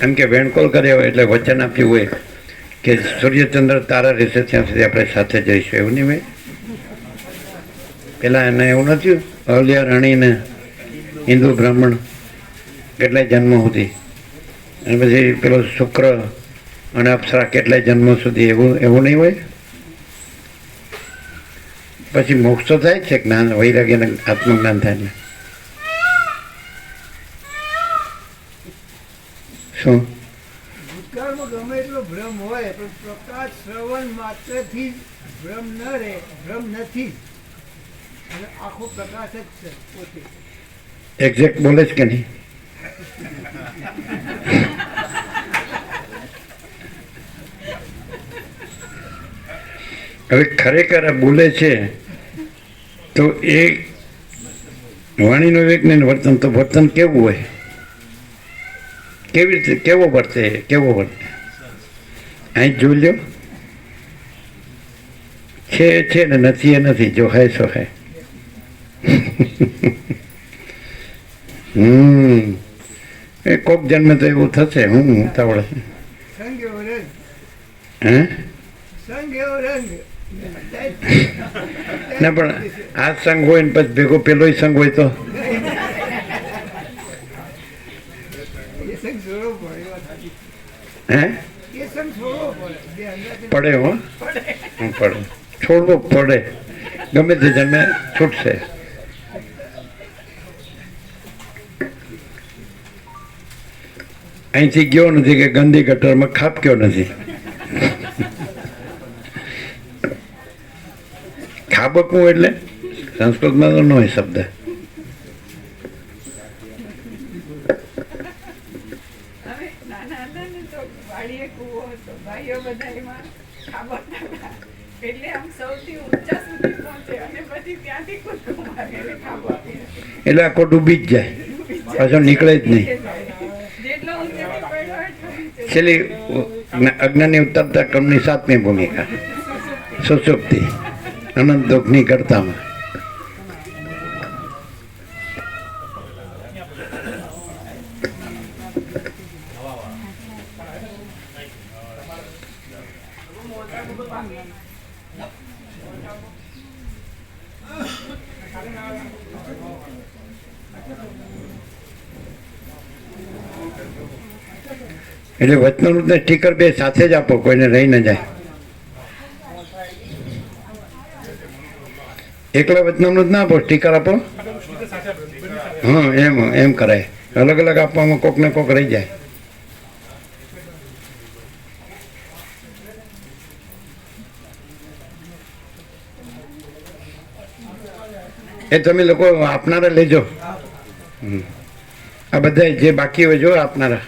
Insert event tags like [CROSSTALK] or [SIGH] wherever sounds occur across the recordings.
એમ કે વેણકોલ કર્યો હોય એટલે વચન આપ્યું હોય કે સૂર્યચંદ્ર તારા રહેશે ત્યાં સુધી આપણે સાથે જઈશું. એવું નહીં હોય? પેલા એને એવું નથી અહલ્યા રાણીને હિન્દુ બ્રાહ્મણ કેટલાય જન્મ સુધી અને પછી પેલો શુક્ર અને અપ્સરા કેટલાય જન્મ સુધી એવું એવું નહીં હોય. પછી મોક્ષ તો થાય છે જ્ઞાન વૈરાગ્ય અને આત્મજ્ઞાન થાય ને શું? ગમે એટલો ભ્રમ હોય પણ પ્રકાશ શ્રવણ માત્રથી ભ્રમ ન રહે ભ્રમ નથી. અને આખો પ્રકાશ જ છે પોતે. એક્ઝેક્ટ બોલે છે કે નહીં? હવે ખરેખર આ બોલે છે તો એ વાણીનો વિવેક ને વર્તન તો વર્તન કેવું હોય? કેવી રીતે કેવો વર્તે કેવો વર્તે? અહીં જોઈ લ્યો છે છે ને નથી એ નથી જો હે સો હે. હમ. એ કોક જન્મે તો એવું થશે હું ઉતાવળ. હે? સંગ ના, પણ આ સંઘ હોય ને પછી ભેગો પેલોય સંઘ હોય તો. હે? પડે હો? પડે. છોડવો પડે. ગમે તે જન્મે છૂટશે. અહીંથી ગયો નથી કે ગંદી ગટરમાં ખાપક્યો નથી ખાબકવું એટલે સંસ્કૃતમાં તો ન હોય શબ્દ અમે નાના હતા ને તો વાડીએ કૂવો હતો ભાઈઓ બધા એમાં ખાબકતા હતા એટલે આમ સૌથી ઊંચા સુધી પહોંચે અને પછી ત્યાંથી તો ન હોય શબ્દ એટલે આખો ડૂબી જ જાય. પાછો નીકળે જ નહીં. એટલો છેલ્લી અજ્ઞાની ઉતરતા ક્રમની સાતમી ભૂમિકા. સુસુપ્તિ. અનંત દુઃખની કરતામાં એટલે વચનામૃત ને સ્ટીકર બે સાથે જ આપો, કોઈને રહી ન જાય. એકલા વચનામૃત ના આપો સ્ટીકર આપો. હા, એમ એમ કરાય. અલગ અલગ આપવામાં કોક ને કોક રહી જાય. એ તમે લોકો આપનારા લેજો. આ બધા જે બાકી હોય જો આપનારા.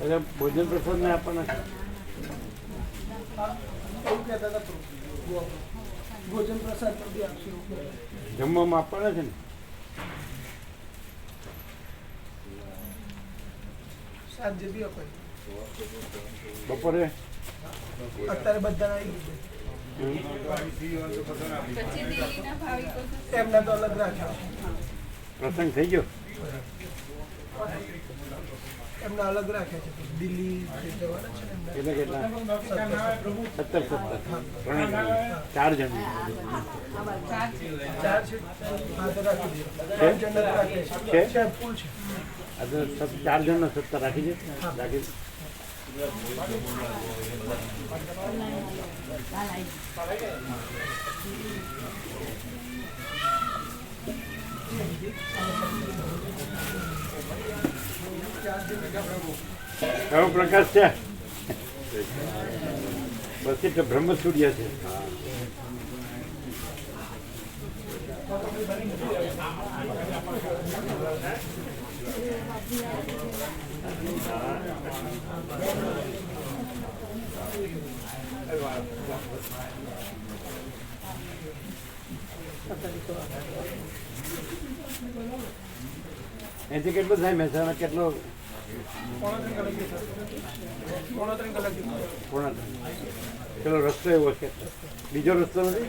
એટલે ભોજન પ્રસાદ ને આપવાના ભોજન પ્રસાદ પણ બી આપશે. જમવામાં આપવાના છે ને? સાંજે બી અપાય બપોરે? અત્યારે બધા આવી ગયું પછી દિલ્હીના ભાવિકો તો એમને તો અલગ રાખ્યા પ્રસંગ થઈ ગયો? એમને અલગ રાખ્યા છે. દિલ્હી જે જવાના છે ને એમને એટલે કેટલા? સત્તર સત્તર. ત્રણ જણ. ચાર જણ ચાર છે. હા તો રાખી દઈએ પાંચ જણ જ રાખે છે. છે? છે ફૂલ છે. આ તો સત- ચાર જણનો સત્તર રાખી છે રાખી છે. કયો પ્રકાશ છે. પ્રસિદ્ધ બ્રહ્મ સૂર્ય છે. એથી કેટલું થાય મહેસાણા કેટલો પોણા ત્રણ. પેલો રસ્તો એવો છે બીજો રસ્તો નથી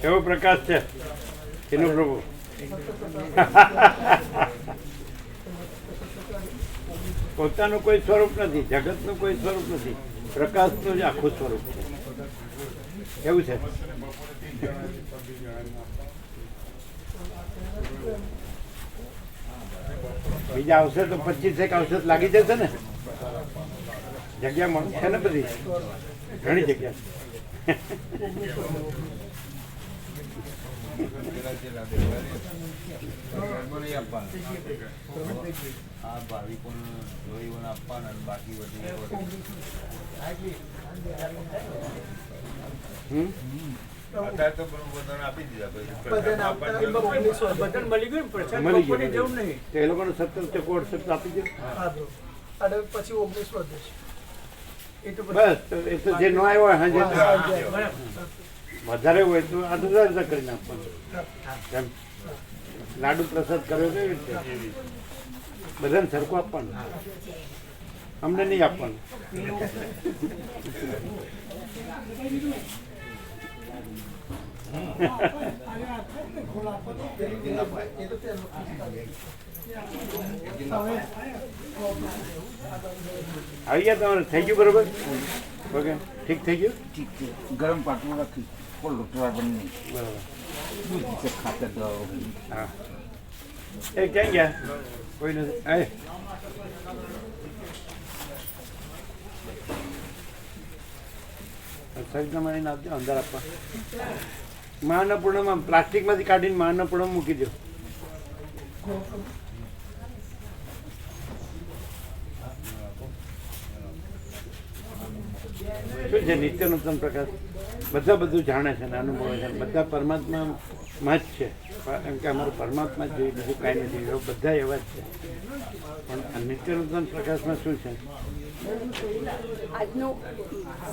કેવો પ્રકાશ છે? એનો પ્રભુ. પોતાનું કોઈ સ્વરૂપ નથી જગતનું કોઈ સ્વરૂપ નથી. પ્રકાશનું જ આખું સ્વરૂપ છે. કેવું છે? બીજા આવશે તો પચીસ એક ઔષધ લાગી જશે ને? જગ્યા મળશે ને બધી? ઘણી જગ્યા. આ આપવાના અને બાકી બધી. હમ? અત્યારે તો બધાને આપી દીધા પછી ઓગણીસો બસ જે ન આવ્યો વધારે હોય તો આ જુદા જુદા કરી નાખવાનું. લાડુ પ્રસાદ કર્યો કેવી રીતે? બધાને સરખું આપવાનું. અમને નહીં આપવાનું. આવી ગયા તમારે. થઈ ગયું બરોબર? ઓકે. ઠીક થઈ ગયું? ઠીક ગરમ પાટલું રાખી. ફૂલ રોટલા બની બરાબર. ખાતર દવા હા. એ ક્યાં ગયા? કોઈ નથી. એ સજના મને આપજો અંદર આપવા. મહાન્નપૂર્ણમાં પ્લાસ્ટિકમાંથી કાઢીને મહાન્નપૂર્ણ મૂકી દો શું છે? નિત્ય નૂતન પ્રકાશ? બધા બધું જાણે છે ને અનુભવે છે. બધા પરમાત્મામાં જ છે. કારણ કે અમારું પરમાત્મા જ જોઈએ બીજું કાંઈ નથી. એવું બધા એવા જ છે. પણ આ પ્રકાશમાં શું છે? આજનું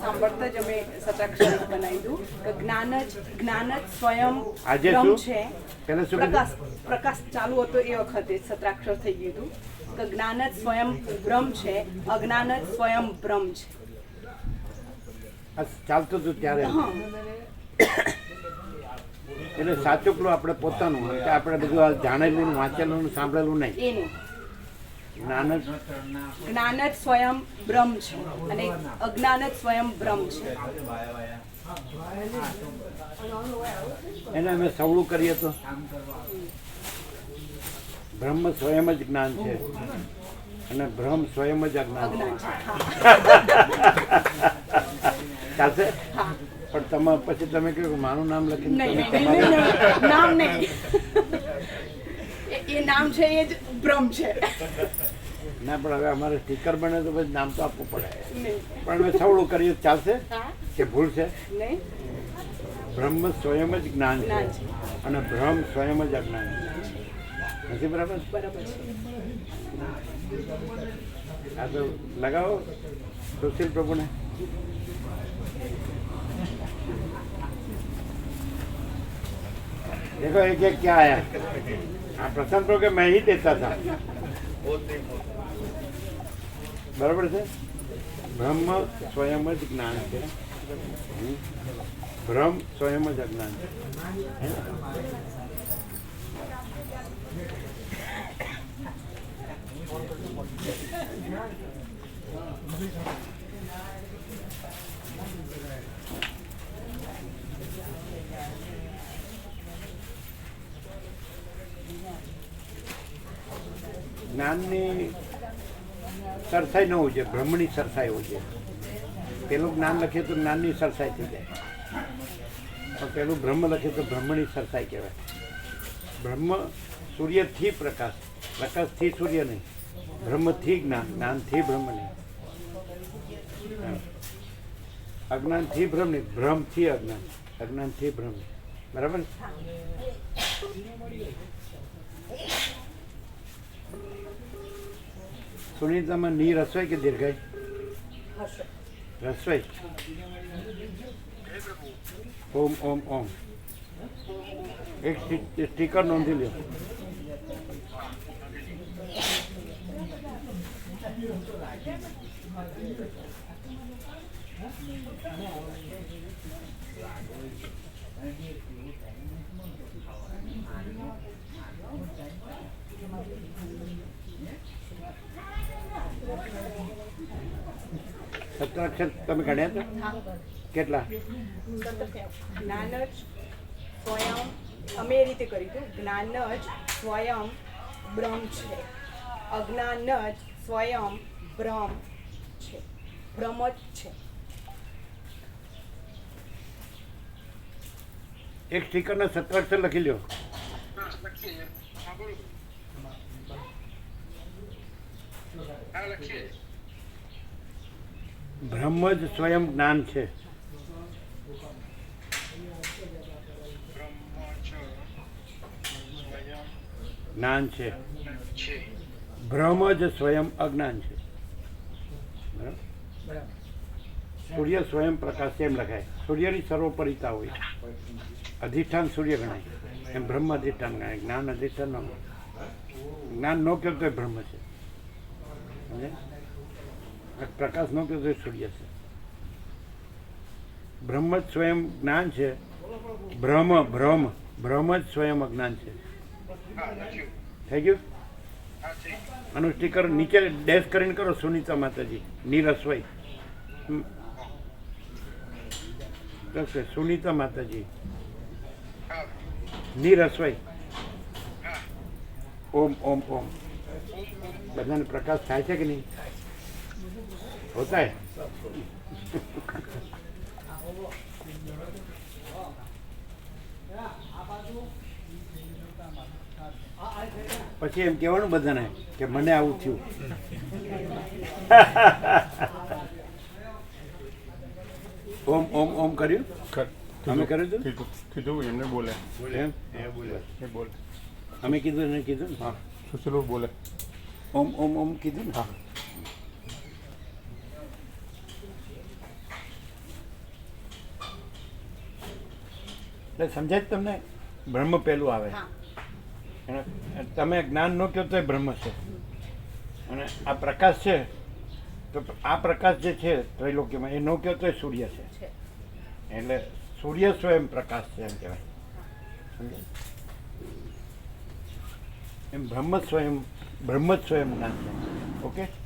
સાંભળતા જ અમે સતાક્ષર બનાવી દઉં કે જ્ઞાન જ જ્ઞાન જ સ્વયં આજે? છે. પહેલા શું પ્રકાશ પ્રકાશ ચાલુ હતો એ વખતે સત્રાક્ષર થઈ ગયું હતું. કે જ્ઞાન જ સ્વયં બ્રહ્મ છે. અજ્ઞાન જ સ્વયં બ્રહ્મ છે. ચાલતું હતું ત્યારે. એટલે સાચુકલું આપણે પોતાનું હોય કે આપણે બધું જાણેલું વાંચેલું સાંભળેલું નહીં. જ્ઞાન જ જ્ઞાન જ સ્વયં બ્રહ્મ છે. અને અજ્ઞાન જ સ્વયં બ્રહ્મ છે. એને અમે સવળું કરીએ તો. બ્રહ્મ સ્વયં જ જ્ઞાન છે. અને ભ્રમ સ્વયં જ અજ્ઞાન. છે. [LAUGHS] ચાલશે? પણ તમે પછી તમે કહ્યું મારું નામ લખીને તમારું [LAUGHS] નામ નહીં. એ- નામ છે એ જ બ્રહ્મ છે. ના પણ હવે અમારે સ્ટીકર બને તો પછી નામ તો આપવું પડે. પણ હવે સવડું કરીએ ચાલશે? કે ભૂલ છે? બ્રહ્મ સ્વયં જ જ્ઞાન છે. અને ભ્રમ સ્વયં જ અજ્ઞાન છે. નથી બરાબર? આ તો લગાવો સુશીલ પ્રભુને. देखो, एक एक क्या आया आप प्रसन्न करो कि मैं ही देता था। बराबर से? ब्रह्म स्वयं ज्ञान है हम्म। ब्रह्म स्वयं ज्ञान अज्ञान है ना? જ્ઞાનની સરસાઈ ન હોવી જોઈએ બ્રહ્મની સરસાઈ હોવી જોઈએ પેલું જ્ઞાન લખીએ તો જ્ઞાનની સરસાઈ થઈ જાય. પણ પેલું બ્રહ્મ લખીએ તો બ્રહ્મની સરસાઈ કહેવાય. બ્રહ્મ સૂર્યથી પ્રકાશ, પ્રકાશથી સૂર્ય નહીં બ્રહ્મથી જ્ઞાન, જ્ઞાનથી બ્રહ્મ નહીં. અજ્ઞાનથી ભ્રમ નહીં, ભ્રમથી અજ્ઞાન, અજ્ઞાનથી ભ્રમ બરાબર? ને? સુનીતામાં ની રસોઈ કે દીર્ઘાઈ રસોઈ ઓમ ઓમ ઓમ એક સ્ટી- સ્ટીકર નોંધી લ્યો સત્રાક્ષર તમે ગણ્યા હતા? કેટલા? જ્ઞાન જ સ્વયં અમે એ રીતે કર્યું હતું. જ્ઞાન જ સ્વયં બ્રહ્મ છે. અજ્ઞાન જ સ્વયં બ્રહ્મ છે. બ્રહ્મ જ છે. એક સ્ટીકરના સત્તર અક્ષર લખી લ્યો. બ્રહ્મ જ સ્વયં જ્ઞાન છે. જ્ઞાન છે. બ્રહ્મ જ સ્વયં અજ્ઞાન છે. સૂર્ય સ્વયં પ્રકાશ એમ લખાય. સૂર્યની સર્વોપરિતા હોય. અધિષ્ઠાન સૂર્ય ગણાય. એમ બ્રહ્મ અધિષ્ઠાન ગણાય. જ્ઞાન અધિષ્ઠાન જ્ઞાન ન કહેતો બ્રહ્મ છે. સમજ્યા? આ પ્રકાશ ન કહ્યું તો સૂર્ય છે? બ્રહ્મ જ સ્વયં જ્ઞાન છે. ભ્રમ ભ્રમ ભ્રમ જ સ્વયં અજ્ઞાન છે. થઈ ગયું? આનું સ્ટીકર નીચે ડેશ કરીને કરો સુનીતા માતાજી. નીરસવાઈ. લખશે, સુનીતા માતાજી. નીરસવાઈ ઓમ ઓમ ઓમ. બધાને પ્રકાશ થાય છે કે નહીં? હોતા હે પછી એમ કહેવાનું બધાને કે મને આવું થયું. ઓમ ઓમ ઓમ કર્યું? તમે કર્યું હતું? કીધું એમને બોલે. એમ? એ બોલે. એ બોલે. અમે કીધું એને કીધું? ને હા. સુશીલો બોલે. ઓમ ઓમ ઓમ કીધું ને? હા. એટલે સમજાય તમને? બ્રહ્મ પેલું આવે. તમે જ્ઞાન ન કહો તો એ બ્રહ્મ છે. અને આ પ્રકાશ છે તો આ પ્રકાશ જે છે ત્રૈલોક્યમાં એ ન કહો તો એ સૂર્ય છે. એટલે સૂર્ય સ્વયં પ્રકાશ છે એમ કહેવાય? એમ બ્રહ્મ સ્વયં બ્રહ્મ સ્વયં જ્ઞાન છે. ઓકે?